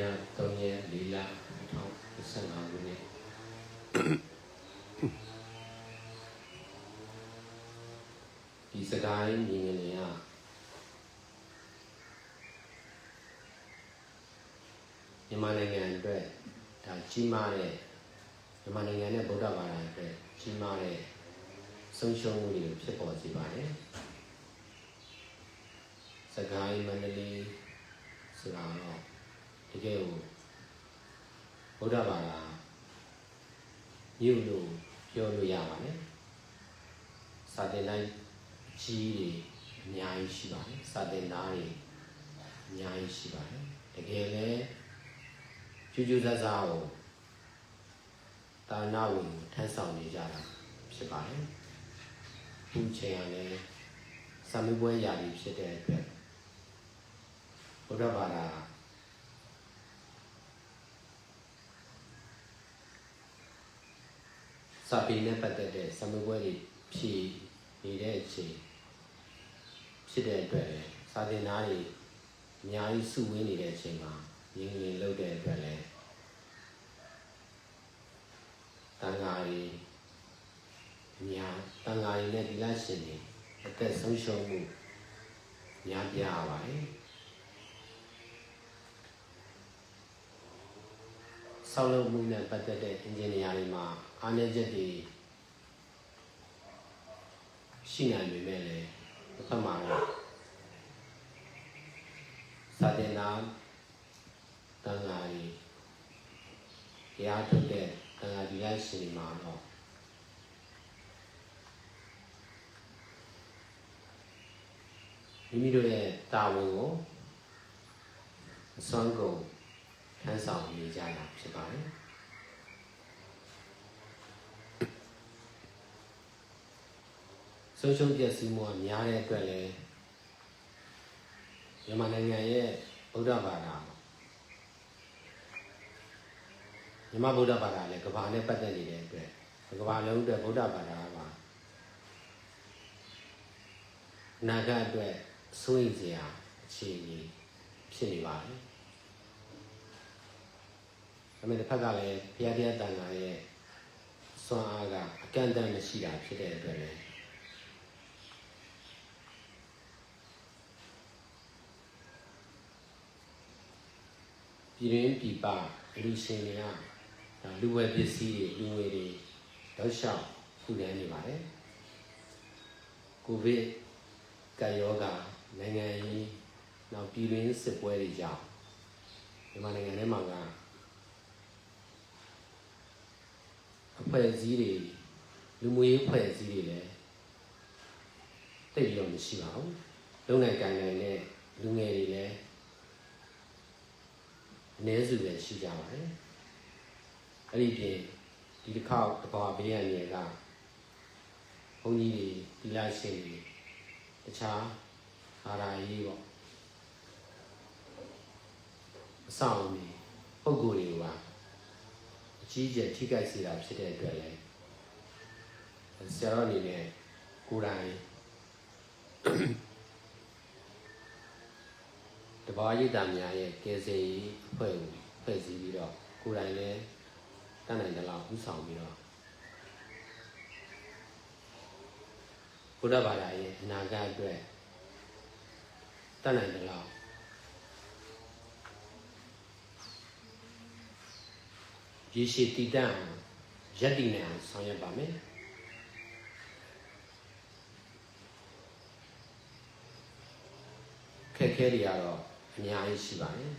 ရက်3ရက်4လ2025ခုနှစ်ဒီစကိုင်းညီငယ်တွေကမြန်မာနိုင်ငံအတွက်ဒါကြီးမားတဲ့မြန်မာနိုင်ငံနဲ့ဗုဒ္ဓဘာသာအတွက်ကြီးမားတဲ့ဆုံးရှုံးမှုတွေဖြစ်ပေါ်စေပါတယ်စကိုင်းမန္တလေးဆိုတာတော့ တကယ်ကိုဗုဒ္ဓဘာသာမြို့လို့ပြောလို့ရပါတယ်စာသင်တိုင်းကြီးတွေအများကြီးရှိပါတယ်စာသင်သားတွေအများကြီးရှိပါတယ်တကယ်လည်းကျူးကျူးဆဆကိုတာနာဝင်ထမ်းဆောင်နေကြတာဖြစ်ပါတယ်ခုချိန်ကလည်းစာမေးပွဲရာသီဖြစ်တဲ့အတွက်ဘုရားဘာသာ စာပေနဲ့ပတ်သက်တဲ့စာမေးပွဲတွေဖြေနေတဲ့အချိန်ဖြစ်တဲ့အတွက်လည်းစာသင်သားတွေအများကြီးစုဝေးနေတဲ့အချိန်မှာရင်းရင်းလုပ်တဲ့အတွက်လည်းတန်ဃာတွေအများတန်ဃာတွေနဲ့ဒီလရှင်တွေအသက်ဆုံးရှုံးမှုများပြားပါတယ် ဆောက်လုပ်မှုနဲ့ပတ်သက်တဲ့အင်ဂျင်နီယာတွေမှာအားနည်းချက်တွေရှိနိုင်ပေမဲ့လည်းတစ်ဖက်မှာတော့စာတင်တာတန်ဃာတွေတရားထုတ်တဲ့တန်ဃာဒီရရှင်တွေမှာတော့မိမိတို့ရဲ့တာဝန်ကိုအစွမ်းကုန် ထမ်းဆောင်နေကြတာဖြစ်ပါတယ်ဆုံးရှုံးပျက်စီးမှုကများတဲ့အတွက်လည်းမြန်မာနိုင်ငံရဲ့ဗုဒ္ဓဘာသာမြန်မာဗုဒ္ဓဘာသာလည်းကမ္ဘာနဲ့ပတ်သက်နေတဲ့အတွက်ကမ္ဘာလုံးအတွက်ဗုဒ္ဓဘာသာပါနာဂတ်အတွက်စိုးရိမ်စရာအခြေအနေဖြစ်နေပါတယ်။ ဒါပေမဲ့တစ်ဖက်ကလည်းဘုရားတရားတန်ခါရဲ့စွမ်းအားကအကန့်အသတ်မရှိတာဖြစ်တဲ့အတွက်လည်းပြည်ရင်းပြည်ပလူရှင်တွေကဒါလူဝယ်ပစ္စည်းတွေလူငွေတွေတောက်လျှောက်ခုတန်းနေပါတယ်ကိုဗစ်ကပ်ရောဂါနိုင်ငံရေးနောက်ပြည်တွင်းစစ်ပွဲတွေကြောင့်မြန်မာနိုင်ငံထဲမှာကအ ဖွဲ့အစည်းတွေလူမှုရေးအဖွဲ့အစည်းတွေလည်းတိတ်ပြီးတော့မရှိပါဘူးလုံနိုင်ကိုင်နိုင်တဲ့လူငယ်တွေလည်းအနည်းစုပဲရှိကြပါတယ်အဲ့ဒီပြင်ဒီတစ်ခေါက်တဘာဘေးရန်တွေကဘုန်းကြီးတွေဒီလာရှင်တွေတခြားအာရာကြီးပေါ့အဆောင်တွေပုံကိုယ်တွေကအ ကြီးကျယ်ထိခိုက်စေတာဖြစ်တဲ့အတွက်လည်းဆရာတော်အနေနဲ့ကိုယ်တိုင်တဘာရိတ်တာများရဲ့ကယ်ဆယ်ရေးအဖွဲ့ကိုဖွဲ့စည်းပြီးတော့ကိုယ်တိုင်လည်းတတ်နိုင်တယ်လို့ဥဆောင်ပြီးတော့ဘုရားဘာသာရဲ့အနာဂတ်အတွက်တတ်နိုင်တယ်လို့ ရေရှည်တည်တံ့အောင်ရက်တည်နိုင်အောင်ဆောင်ရွက်ပါမယ်ခက်ခဲတွေကတော့အများကြီးရှိပါတယ်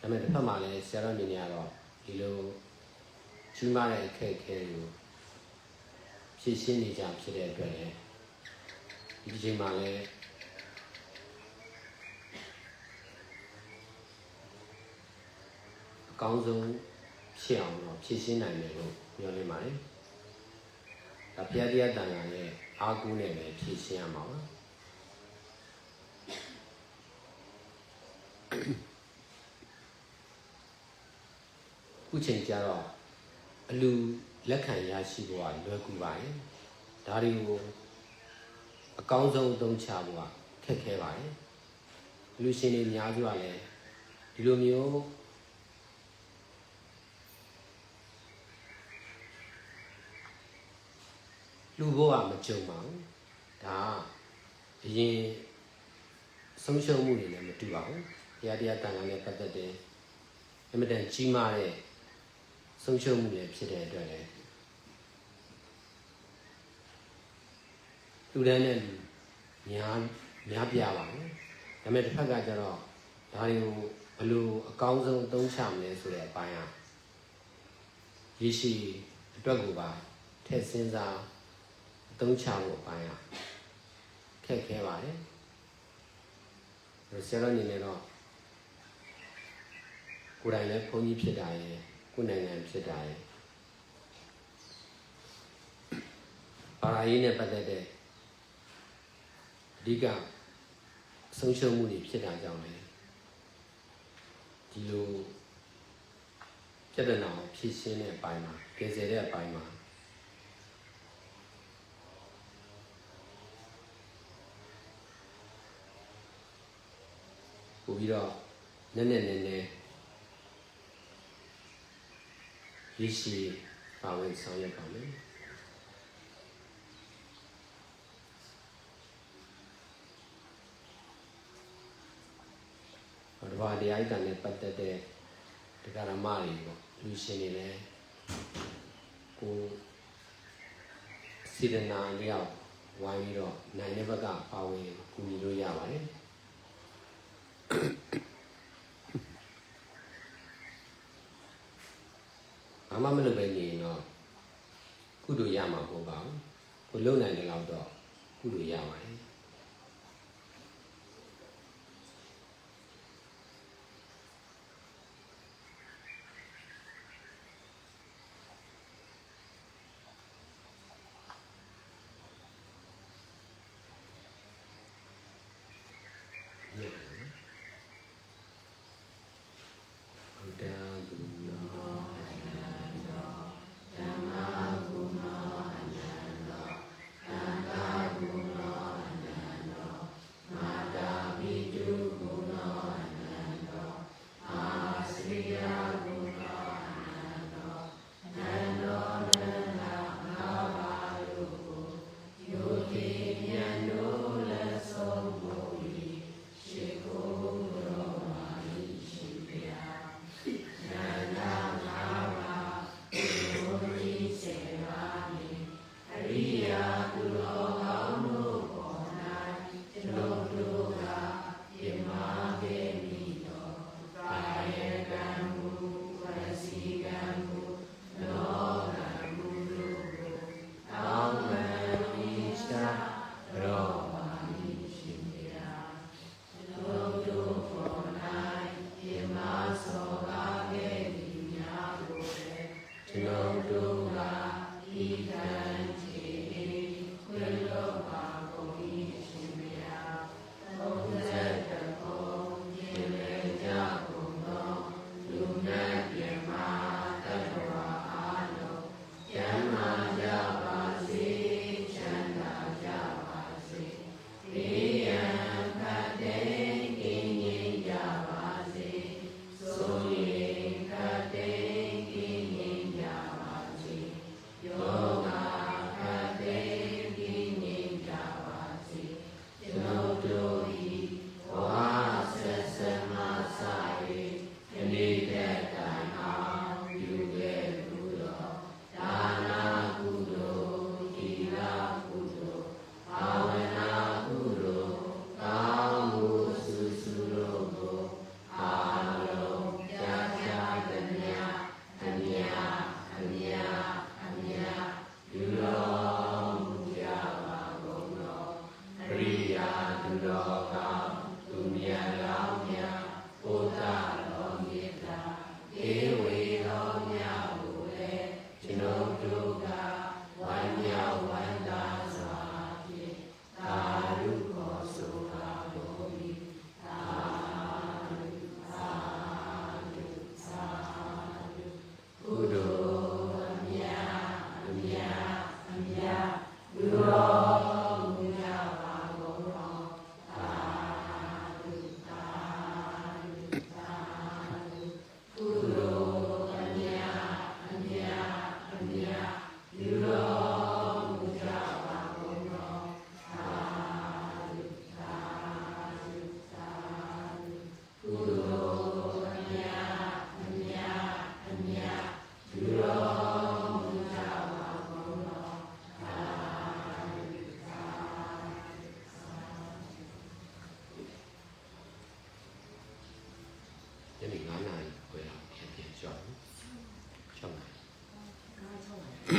ဒါပေမဲ့တစ်ဖက်မှာလည်းဆရာတော်အနေနဲ့ကတော့ဒီလိုကြီးမားတဲ့အခက်အခဲတွေကိုဖြည့်ရှင်းနေကြဖြစ်တဲ့အတွက်လည်းဒီချိန်မှာလည်း အကောင်းဆုံးဖြစ်အောင်တော့ဖြည့်ရှင်းနိုင်တယ်လို့ပြောနေပါတယ်။ဒါဘုရားတရားတန်ခါရဲ့အားကိုးနဲ့ပဲဖြည့်ရှင်းရမှာပါ။ခုချိန်ကျတော့အလူလက်ခံရရှိဖို့ကလွယ်ကူပါတယ်။ဒါတွေကိုအကောင်းဆုံးအသုံးချဖို့ကခက်ခဲပါတယ်။လူရှင်တွေအများစုကလည်းဒီလိုမျိုး လူဘဝမကြုံပါဘူးဒါအရင်ဆုံးရှုံးမှုတွေလည်းမတူပါဘူးတရားတရားတန်ခါနဲ့ပတ်သက်တယ်အမြဲတမ်းကြီးမားတဲ့ဆုံးရှုံးမှုတွေဖြစ်တဲ့အတွက်လည်းလူတန်းနဲ့လူများများပြပါဘူးဒါပေမဲ့တစ်ဖက်ကကျတော့ဒါတွေကိုဘယ်လိုအကောင်းဆုံးအသုံးချမလဲဆိုတဲ့အပိုင်းอ่ะရရှိအတွက်ကိုပါထည့်စဉ်းစားအ သုံးချဖို့အပိုင်းอ่ะခက်ခဲပါတယ်ဆရာတော်အနေနဲ့တော့ကိုယ်တိုင်လည်းဘုန်းကြီးဖြစ်တာရယ်ကိုယ်နိုင်ငံဖြစ်တာရယ်ဘာသာရေးနဲ့ပတ်သက်တဲ့အဓိကဆုံးရှုံးမှုတွေဖြစ်တာကြောင့်လေဒီလိုပြဿနာကိုဖြေရှင်းတဲ့အပိုင်းမှာကယ်ဆယ်တဲ့အပိုင်းမှာ ပို့ပြီးတော့နည်းနည်းနည်းနည်းရရှိပါဝင်ဆောင်ရွက်ပါမယ်ဟောတဘာတရားဣဒ္ဓနဲ့ပတ်သက်တဲ့တရားဓမ္မတွေပေါ့လူရှင်တွေလည်းကိုစေတနာလျောက်ဝိုင်းပြီးတော့နိုင်တဲ့ဘက်ကပါဝင်ကူညီလို့ရပါတယ် မှမလုပ်ပဲနေရင်တော့ကုသိုလ်ရမှာမဟုတ်ပါဘူးကိုလုံနိုင်တယ်လို့တော့ကုသိုလ်ရပါတယ် သူ